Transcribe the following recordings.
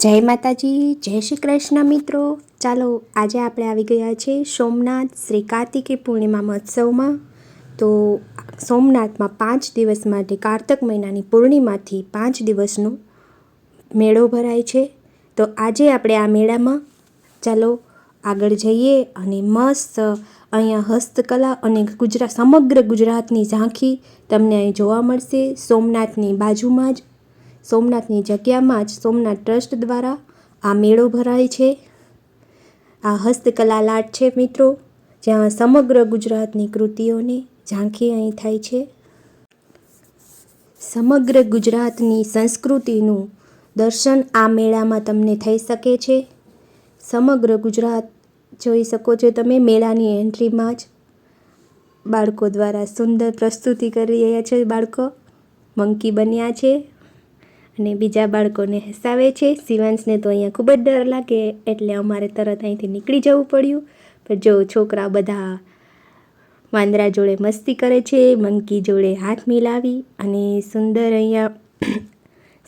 જય માતાજી, જય શ્રી કૃષ્ણ મિત્રો. ચાલો, આજે આપણે આવી ગયા છે સોમનાથ શ્રી કાર્તિકી પૂર્ણિમા મહોત્સવમાં. તો સોમનાથમાં પાંચ દિવસ માટે કારતક મહિનાની પૂર્ણિમાથી પાંચ દિવસનો મેળો ભરાય છે. તો આજે આપણે આ મેળામાં ચાલો આગળ જઈએ અને મસ્ત અહીંયા હસ્તકલા અને ગુજરાત સમગ્ર ગુજરાતની ઝાંખી તમને અહીં જોવા મળશે. સોમનાથની બાજુમાં જ સોમનાથની જગ્યામાં જ સોમનાથ ટ્રસ્ટ દ્વારા આ મેળો ભરાય છે. આ હસ્તકલા લાટ છે મિત્રો, જ્યાં સમગ્ર ગુજરાતની કૃતિઓની ઝાંખી અહીં થાય છે. સમગ્ર ગુજરાતની સંસ્કૃતિનું દર્શન આ મેળામાં તમને થઈ શકે છે. સમગ્ર ગુજરાત જોઈ શકો છો તમે, મેળાની એન્ટ્રીમાં જ બાળકો દ્વારા સુંદર પ્રસ્તુતિ કરી રહ્યા છે બાળકો. મંકી બન્યા છે. અને બીજા બાળકોને હસાવે છે. શિવાંશને તો અહીંયા ખૂબ જ ડર લાગે એટલે અમારે તરત અહીંથી નીકળી જવું પડ્યું. પણ જો છોકરા બધા વાંદરા જોડે મસ્તી કરે છે, મંકી જોડે હાથ મિલાવી અને સુંદર અહીંયા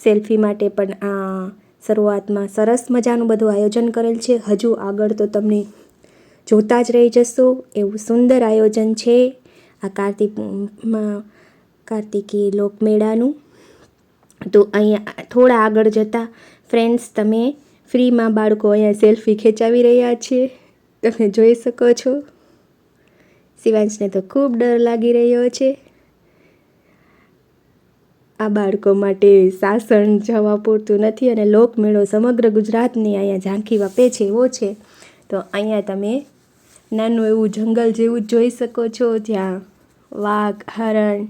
સેલ્ફી માટે પણ આ શરૂઆતમાં સરસ મજાનું બધું આયોજન કરેલ છે. હજુ આગળ તો તમને જોતા જ રહી જશો. એવું સુંદર આયોજન છે આ કાર્તિકમાં, કાર્તિકી લોકમેળાનું. તો અહીંયા થોડા આગળ જતાં ફ્રેન્ડ્સ તમે ફ્રીમાં બાળકો અહીંયા સેલ્ફી ખેંચાવી રહ્યા છે. તમે જોઈ શકો છો. શિવાંશને તો ખૂબ ડર લાગી રહ્યો છે. આ બાળકો માટે સાસણ જવા પૂરતું નથી અને લોકમેળો સમગ્ર ગુજરાતની અહીંયા ઝાંખી વાપે છે, એવો છે. તો અહીંયા તમે નાનું એવું જંગલ જેવું જોઈ શકો છો. જ્યાં વાઘ, હરણ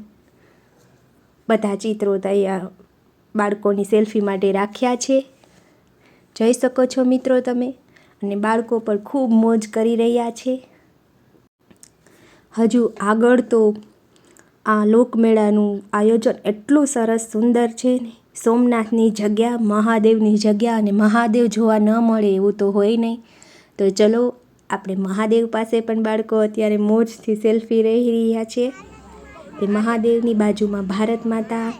બધા ચિત્રો અહીંયા બાળકોની સેલ્ફી માટે રાખ્યા છે. જઈ શકો છો મિત્રો તમે. અને બાળકો પણ ખૂબ મોજ કરી રહ્યા છે. હજુ આગળ તો આ લોકમેળાનું આયોજન એટલું સરસ સુંદર છે ને. સોમનાથની જગ્યા, મહાદેવની જગ્યા અને મહાદેવ જોવા ન મળે એવું તો હોય નહીં. તો ચલો, આપણે મહાદેવ પાસે પણ બાળકો અત્યારે મોજથી સેલ્ફી રહી રહ્યા છે. એ મહાદેવની બાજુમાં ભારત માતા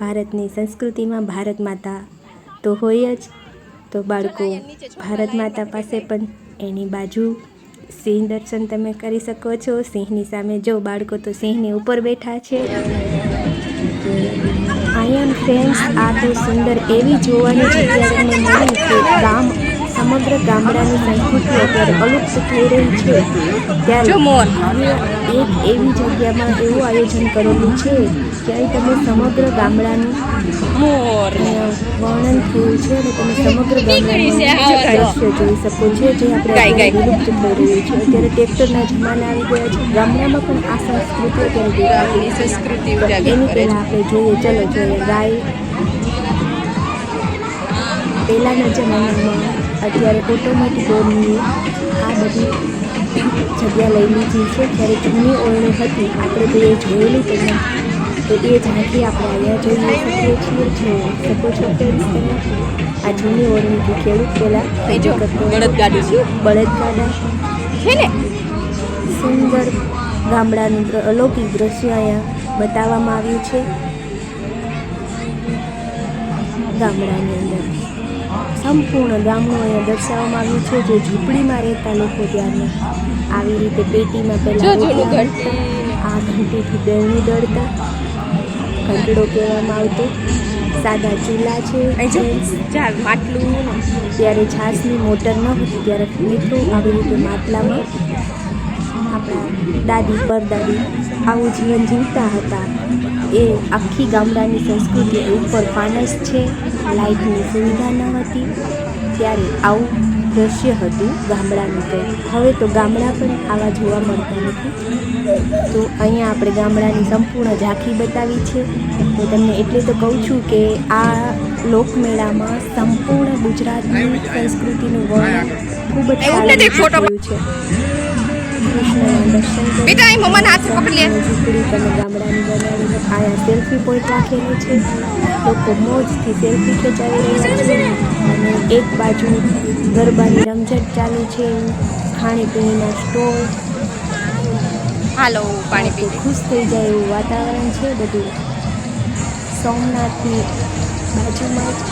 ભારતની સંસ્કૃતિમાં ભારત માતા તો હોય જ. તો બાળકો, ભારત માતા પાસે પણ એની બાજુ સિંહ દર્શન તમે કરી શકો છો. સિંહની સામે જો બાળકો તો સિંહની ઉપર બેઠા છે. આયન ફ્રેન્ડ્સ આ તો સુંદર એવી જોવાની જગ્યા તમને મળી કે ગામ સમગ્ર ગામડાની સંસ્કૃતિ અત્યારે અલુપ્ત થઈ રહી છે. ત્યારે એક એવી જગ્યામાં એવું આયોજન કરેલું છે ક્યાંય તમે સમગ્ર ગામડાનું વર્ણન થયું છે અને તમે સમગ્ર ગામડાનું જોઈ શકો છો જે આપણે વિલુપ્ત થઈ રહ્યું છે. અત્યારે ટ્રેક્ટરના જમાના આવી ગયા છે. ગામડામાં પણ આ સંસ્કૃતિ અત્યારે સંસ્કૃતિ એની પહેલાં આપણે જોઈએ ચલો જોઈએ. ગાય. પહેલાંના જમાનામાં અત્યારે ઓટોમેટિક ઓળની આ બધી જગ્યા લઈ લીધી છે. જ્યારે જૂની ઓરણી હતી આપણે તો એ જોયેલી તો નથી તો એ ઝાંખી આપણે અહીંયા જોઈ શકીએ છીએ. જો શકો છો આ જૂની ઓળણીથી ખેડૂત પહેલાં બળદગાડું છે. બળદગાડા. છે ને? સુંદર ગામડાનું અલૌકિક દ્રશ્ય અહીંયા બતાવવામાં આવ્યું છે. ગામડાની અંદર. સંપૂર્ણ ગામનું અહીંયા દર્શાવવામાં આવ્યું છે. જે ઝૂંપડીમાં રહેતા લોકો ત્યારે આવી રીતે પેટીમાં પહેલાં આ ઘંટીથી દળની દળતા ઘંટડો કહેવામાં આવતો. સાદા ચૂલા છે માટલું. ત્યારે છાશની મોટર ન હતી ત્યારે મિત્રો આવી રીતે માટલામાં આપણા દાદી પરદાદી આવું જીવન જીવતા હતા. એ આખી ગામડાની સંસ્કૃતિ ઉપર ફાનસ છે. લાઇટની સુવિધા ન હતી. ત્યારે આવું દ્રશ્ય હતું ગામડાનું તો હવે તો ગામડા પણ આવા જોવા મળતા નથી. તો અહીંયા આપણે ગામડાની સંપૂર્ણ ઝાંખી બતાવી છે. તો તમને એટલે તો કહું છું કે આ લોકમેળામાં સંપૂર્ણ ગુજરાતની સંસ્કૃતિનું વર્ણન ખૂબ જ સારી છે. બેટા અહીં મમ્માના હાથે પકડી લે. ગામડાની બનાવીને આયા સેલ્ફી પોઈન્ટ રાખેલું છે લોકો મોજથી સેલ્ફી ખેંચાવી રહ્યા છે અને એક બાજુ ગરબાની રમઝટ ચાલુ છે ખાણીપીણીના સ્ટોલ હાલો, પાણી પી ખુશ થઈ જાય એવું વાતાવરણ છે બધું સોમનાથની બાજુમાં જ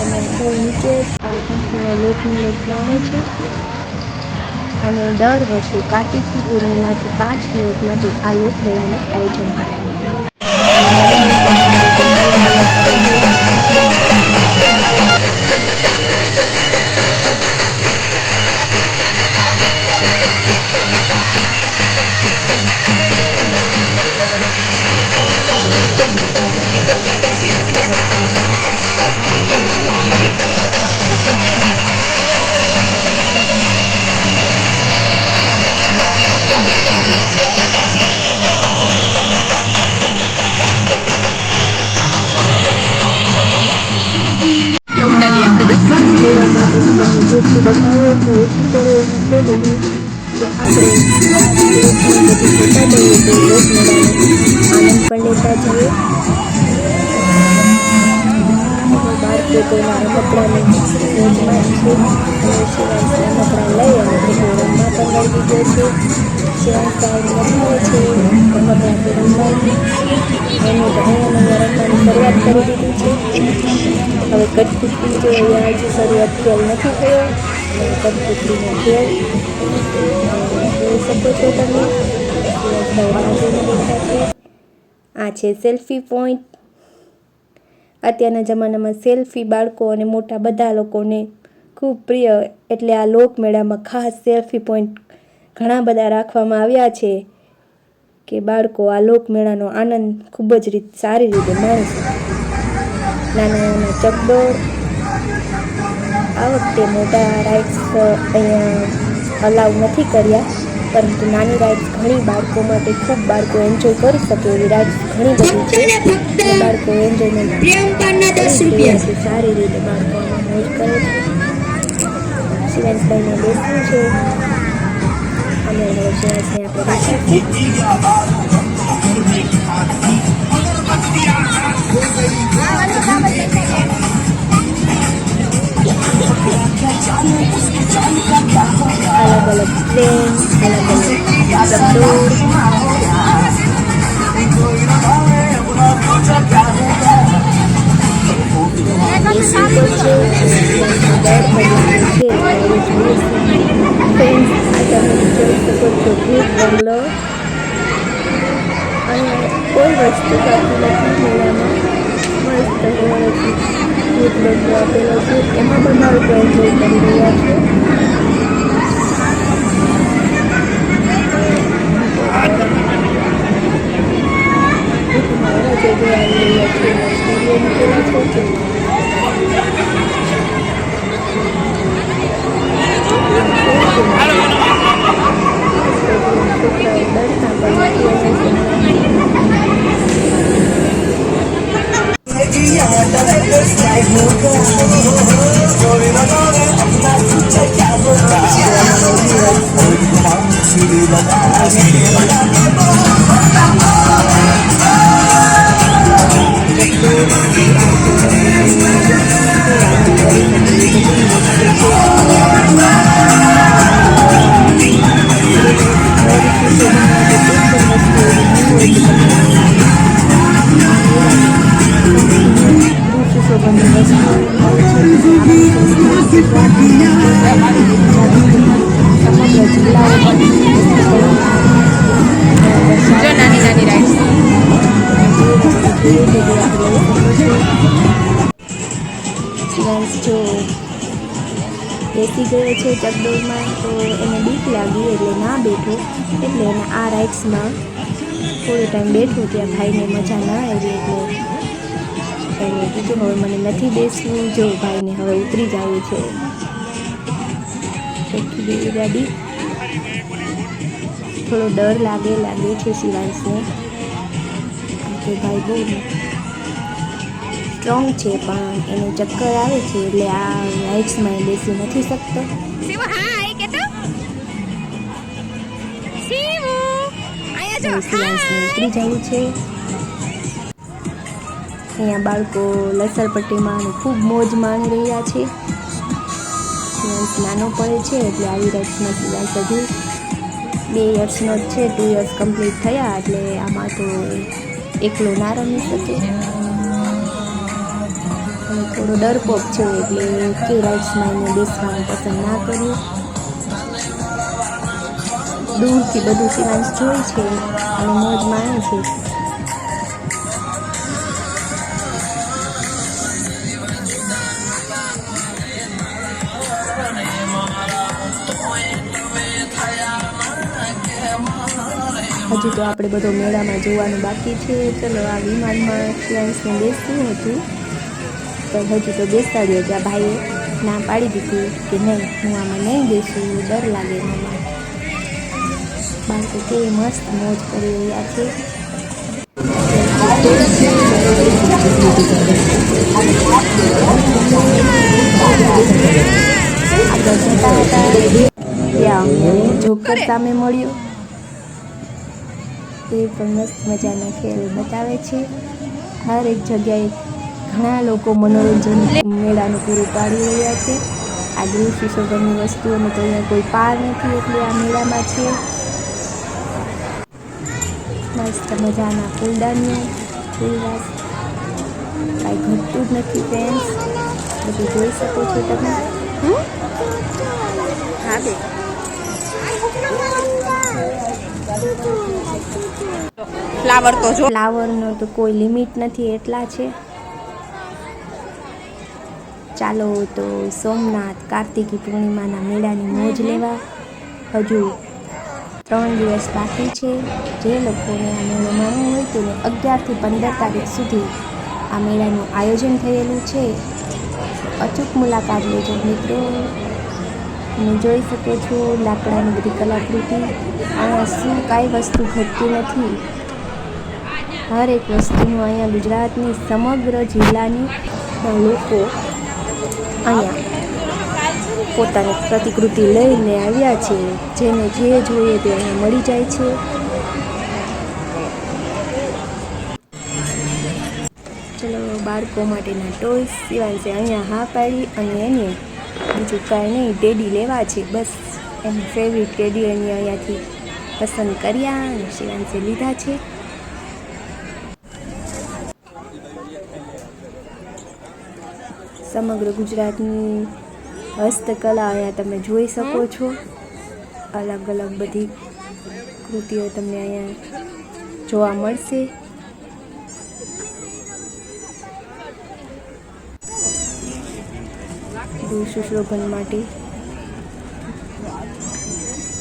અને બહુ નીચે લોટની લોટ લાવે છે. અને દર વર્ષે કાર્તિકી પૂર્ણિમાથી પાંચ દિવસ માટે આ લોક મેળાનું આયોજન કરાય છે આનંદ પણ લેતા જઈએ બાળકો તેના રમકડાની મોજમાં છે અને શિવાંશ રમકડા લઈ અને તે રમવા પણ લઈ લીધો છે શિવાંશ સાહેબ રમાડે છે રમકડા તે રમાડી એને તો અહીંયા રમવાની શરૂઆત કરી દીધી છે હવે કઠપુતળી જો અહીંયા હજી શરૂઆત ખેલ નથી થયો શકો છો તમે આ છે સેલ્ફી પોઈન્ટ. અત્યારના જમાનામાં સેલ્ફી બાળકો અને મોટા બધા લોકોને ખૂબ પ્રિય એટલે આ લોકમેળામાં ખાસ સેલ્ફી પોઈન્ટ ઘણા બધા રાખવામાં આવ્યા છે કે બાળકો આ લોકમેળાનો આનંદ ખૂબ જ રીત સારી રીતે માણી શકે. નાના નાના ચકડોળ આ વખતે મોટા રાઇડ્સ અહીંયા અલાઉ નથી કર્યા પરંતુ નાની રાઇડ્સ ઘણી બાળકો માટે ખૂબ બાળકો એન્જોય કરી શકે એવી રાઇડ્સ ઘણી બધી છે. બાળકો એન્જોયમેન્ટ સારી રીતે બાળકો મોજ કરે છે. શિવાંશભાઈને બેસવું છે. અને હવે શિવાંશને આપણે બેસાડીએ અલગ અલગ ચકડોળ બંગલો અને કોઈ વસ્તુ બાકી નથી મેળામાં મસ્ત હોય છે ભૂત બંગલો આપેલો છે એમાં પણ મારું એન્જોય કરી રહ્યા છે ભૂતમાં રજે જોવા આવી રહ્યા છે સ્ટુડિયો મૂકેલા છે જો બેસી ગયો છે ચકડોળમાં, તો એને બીક લાગી એટલે ના બેઠો. એટલે એને આ રાઇડ્સમાં થોડો ટાઈમ બેઠો ત્યાં ભાઈને મજા ના આવી એટલે એને કીધું, હવે મને નથી બેસવું. જો ભાઈને હવે ઉતરી જવું છે. ગાડી. થોડો ડર લાગે લાગે છે શિવાંશને કે ભાઈ બહુ સ્ટ્રોંગ છે પણ એને ચક્કર આવે છે એટલે આ રાઇડ્સમાં એ બેસી નથી શકતો. ઉતરી જવું છે. અહીંયા બાળકો લસરપટ્ટીમાં ખૂબ મોજ માણી રહ્યા છે. નાનો પડે છે એટલે આવી રાઇડ્સમાં સિવાય હજુ બે યર્સનો જ છે ટુ યર્સ કમ્પ્લીટ થયા એટલે આમાં તો એકલો ના રમી શકે થોડો ડરપોક છે, એટલે કે રાઇડ્સમાં એને બેસવાનું પસંદ ના કર્યું. દૂરથી બધું સિવાય જોઈ છે અને મોજ માણે છે. હજુ તો આપણે બધો મેળામાં જોવાનું બાકી છે. ચલો, આ વિમાનમાં શિવાંશને બેસવું હતું. પણ હજુ તો બેસાડ્યો આ ભાઈએ ના પાડી દીધી કે નહીં, હું આમાં નહીં બેસું, ડર લાગે મને બાળકો તે મસ્ત મોજ કરી રહ્યા છે. આપણે જતા હતા. ત્યાં જોકર સામે મળ્યો. એ પણ મસ્ત મજાના ખેલ બતાવે છે. હર એક જગ્યાએ ઘણા લોકો મનોરંજન મેળાનું પૂરું પાડી રહ્યા છે. આ ગૃહ સુશોભનની વસ્તુઓનો તો અહીંયા કોઈ પાર નથી, એટલે આ મેળામાં છે. મસ્ત મજાના ફૂલદાનીઓ ફૂલવાસ કાંઈ ઘટતું જ નથી ફ્રેન્ડ્સ બધું જોઈ શકો છો તમે. હા બે ફ્લાવર તો જો. ફ્લાવરનો તો કોઈ લિમિટ નથી એટલા છે. ચાલો તો સોમનાથ કાર્તિકી પૂર્ણિમાના મેળાની મોજ લેવા. હજુ ત્રણ દિવસ બાકી છે. જે લોકોને આ મેળો માણવો હોય તેને અગિયારથી પંદર તારીખ સુધી આ મેળાનું આયોજન થયેલું છે. અચૂક મુલાકાત લેજો મિત્રો. તમે જોઈ શકો છો લાકડાની બધી કલાકૃતિ. આ શું કાંઈ વસ્તુ ઘટતી નથી. હર એક વસ્તુનું અહીંયા ગુજરાતની સમગ્ર જિલ્લાની લોકો અહીંયા પોતાની પ્રતિકૃતિ લઈને આવ્યા છે. જેને જે જોઈએ તે અહીંયા મળી જાય છે. ચલો બાળકો માટેના ટોયસ સિવાય અહીંયા હા પાડી અને એને બીજું કાંઈ નહીં ટેડી લેવા છે બસ. એની ફેવરિટ ટેડી એની અહીંયાથી પસંદ કર્યા અને શિવાંશે લીધા છે. સમગ્ર ગુજરાતની હસ્તકલા અહીંયા તમે જોઈ શકો છો. અલગ અલગ બધી કૃતિઓ તમને અહીંયા જોવા મળશે. ગૃહ સુશોભન માટે.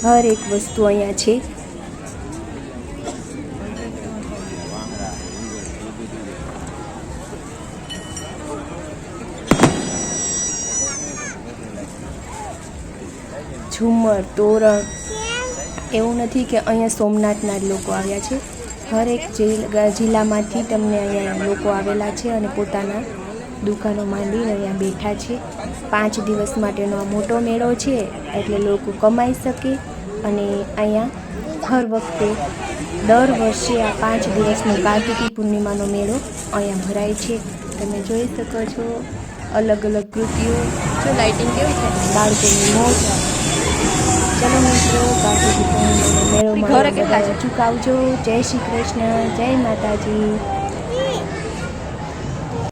હર એક વસ્તુ અહીંયા છે. ઝુમ્મર, તોરણ, એવું નથી કે અહીંયા સોમનાથના જ લોકો આવ્યા છે. હરેક જિલ્લા જિલ્લામાંથી તમને અહીંયા લોકો આવેલા છે અને પોતાના દુકાનો માંડીને અહીંયા બેઠા છે. પાંચ દિવસ માટેનો આ મોટો મેળો છે એટલે લોકો કમાઈ શકે અને અહીંયા હર વખતે દર વર્ષે આ પાંચ દિવસનો કાર્તિકી પૂર્ણિમાનો મેળો અહીંયા ભરાય છે. તમે જોઈ શકો છો અલગ અલગ કૃતિઓ. જો લાઇટિંગ કેવી છે બાળકોની મોજ. ચલો મિત્રો કાર્તિકી પૂર્ણિમાનો મેળો ઘરે કેટલા છે? ચૂકાવજો. જય શ્રી કૃષ્ણ જય માતાજી.